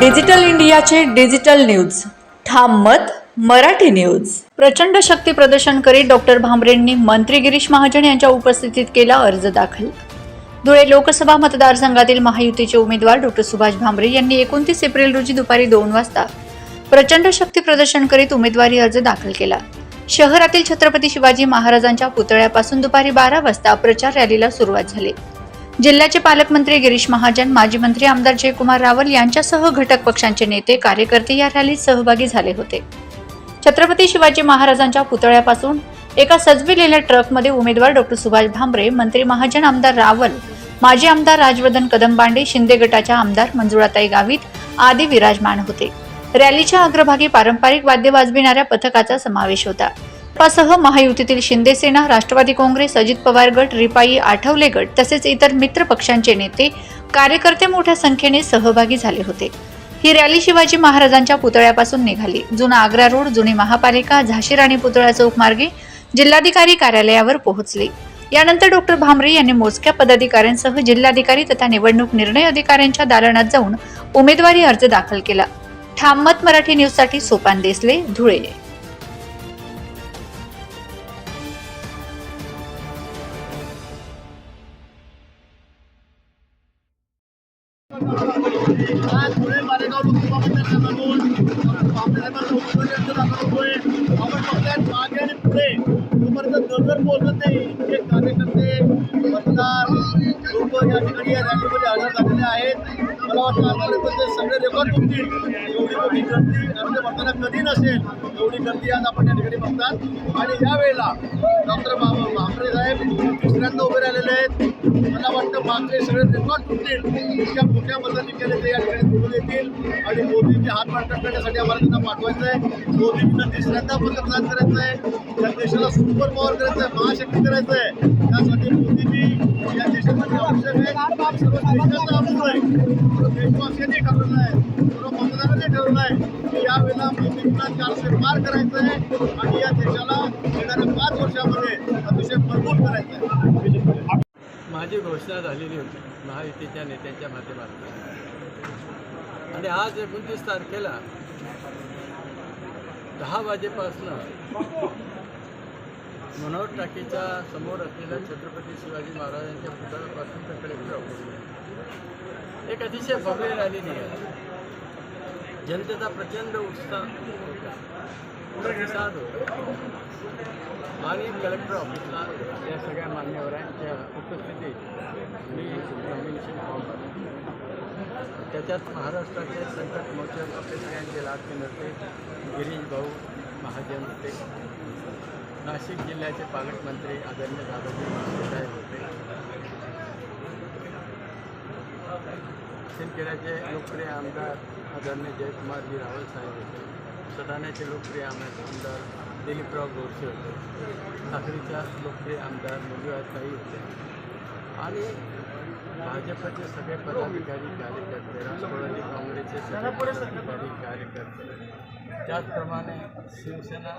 Digital इंडियाचे digital news. ठाम मत मराठी न्यूज. प्रचंड शक्ती प्रदर्शन करीत डॉक्टर भांबरेंनी मंत्री गिरीश महाजन यांच्या उपस्थितीत केला अर्ज दाखल. धुळे लोकसभा मतदारसंघातील महायुतीचे उमेदवार डॉक्टर सुभाष भांबरे यांनी एकोणतीस एप्रिल रोजी दुपारी दोन वाजता प्रचंड शक्ती प्रदर्शन करीत उमेदवारी अर्ज दाखल केला. शहरातील छत्रपती शिवाजी महाराजांच्या पुतळ्यापासून दुपारी बारा वाजता प्रचार रॅलीला सुरुवात झाली. जिल्ह्याचे पालकमंत्री गिरीश महाजन माजी मंत्री आमदार जयकुमार रावल यांच्यासह घटक पक्षांचे नेते कार्यकर्ते या रॅलीत सहभागी झाले होते. छत्रपती शिवाजी महाराजांच्या पुतळ्यापासून एका सजविलेल्या ट्रकमध्ये उमेदवार डॉक्टर सुभाष भामरे मंत्री महाजन आमदार रावल माजी आमदार राजवर्धन कदमबांडे शिंदे गटाच्या आमदार मंजुळाताई गावित आदी विराजमान होते. रॅलीच्या अग्रभागी पारंपरिक वाद्य वाजविणाऱ्या पथकाचा समावेश होता. भाजपासह महायुतीतील शिंदेसेना राष्ट्रवादी काँग्रेस अजित पवार गट रिपाई आठवले गट तसेच इतर मित्र पक्षांचे नेते कार्यकर्ते मोठ्या संख्येने सहभागी झाले होते. ही रॅली शिवाजी महाराजांच्या पुतळ्यापासून निघाली. जुना आग्रा रोड जुनी महापालिका झाशी राणी पुतळा चौक मार्गे जिल्हाधिकारी कार्यालयावर पोहोचली. यानंतर डॉक्टर भामरे यांनी मोजक्या पदाधिकाऱ्यांसह जिल्हाधिकारी तथा निवडणूक निर्णय अधिकाऱ्यांच्या दालनात जाऊन उमेदवारी अर्ज दाखल केला. ठाममत मराठी न्यूजसाठी सोपान देसले धुळे. आज पुणे मारेगाव लोकसभा मतदारसंघातून उमेदवारी आपण बघतायत मागे आणि पुढे जोपर्यंत पोहोचत नाही इतके कार्यकर्ते मतदार लोक या ठिकाणी या रॅलीमध्ये हजर झालेले आहेत. ते सगळे रेकॉर्ड तुमची एवढी मोठी गर्दी अर्ज भरताना कधी नसेल एवढी गर्दी आज आपण या ठिकाणी बघतात. आणि यावेळेला डॉक्टर बाबा भामरे साहेब तिसऱ्यांदा उभे राहिलेले आहेत. मला वाटतं मागचे सगळे रेकॉर्ड तुटतील इतक्या मोठ्या केले ते या ठिकाणी निवडून येतील. आणि मोदींचे हात पाठ करण्यासाठी आम्हाला त्यांना पाठवायचं आहे. मोदींना तिसऱ्यांदा पंतप्रधान करायचं आहे. त्या देशाला सुपर पॉवर करायचं आहे. महाशक्ती करायचं आहे. त्यासाठी मोदीजी या देशामध्ये आवश्यक आहे आहे देशवासियांनी ठरवलं आहे. सर्व मतदारांनी ठरवलं आहे. की यावेळेला मोदींना चारशे पार करायचं आहे आणि या देशाला येणाऱ्या पाच वर्षामध्ये अतिशय मजबूत करायचं आहे माझी घोषणा झालेली होती महायुतीच्या नेत्यांच्या माध्यमातून. आणि आज एकोणतीस तारखेला दहा वाजेपासनं मनोहर टाकीच्या समोर असलेल्या छत्रपती शिवाजी महाराजांच्या पुतळ्यापासून तर कलेक्टर ऑफिस एक अतिशय भव्य रॅली निघाली जनतेचा प्रचंड उत्साह प्रतिसाद आणि कलेक्टर ऑफिसला या सगळ्या मान्यवरांच्या उपस्थितीत मी नॉमिनेशन फॉर्म त्याच्यात महाराष्ट्राचे संकट मोचक आपले सगळ्यांचे लाडके नेते गिरीश भाऊ महाजन होते. नाशिक जिल्ह्याचे पालकमंत्री आदरणीय दादाजी साहेब होते. शिंदखेड्याचे लोकप्रिय आमदार आदरणीय जयकुमारजी रावल साहेब होते. सटाण्याचे लोकप्रिय आमदार आमदार दिलीपराव गोडसे होते. साखरीच्या लोकप्रिय आमदार मंजुळाताई होते. आणि भाजपचे सगळे पदाधिकारी कार्यकर्ते राष्ट्रवादी काँग्रेसचे सगळे पदाधिकारी कार्यकर्ते त्याचप्रमाणे शिवसेना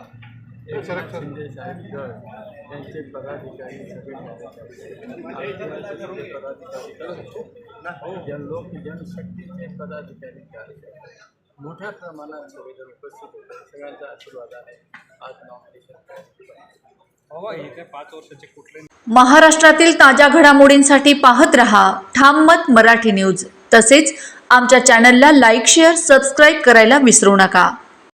एकनाथ शिंदे साहेब गट यांचे पदाधिकारी सगळे कार्यकर्ते पदाधिकारी जन लोक जनशक्तीचे पदाधिकारी कार्यकर्ते. मोठ्या प्रमाणात सगळेजण उपस्थित होते. सगळ्यांचा आशीर्वाद आहे. आज नॉमिनेशन हवा येत्या पाच वर्षाचे कुठले महाराष्ट्रातील ताज्या घडामोडींसाठी पाहत रहा ठाम मत मराठी न्यूज. तसेच आमच्या चॅनलला लाईक शेअर सबस्क्राईब करायला विसरू नका.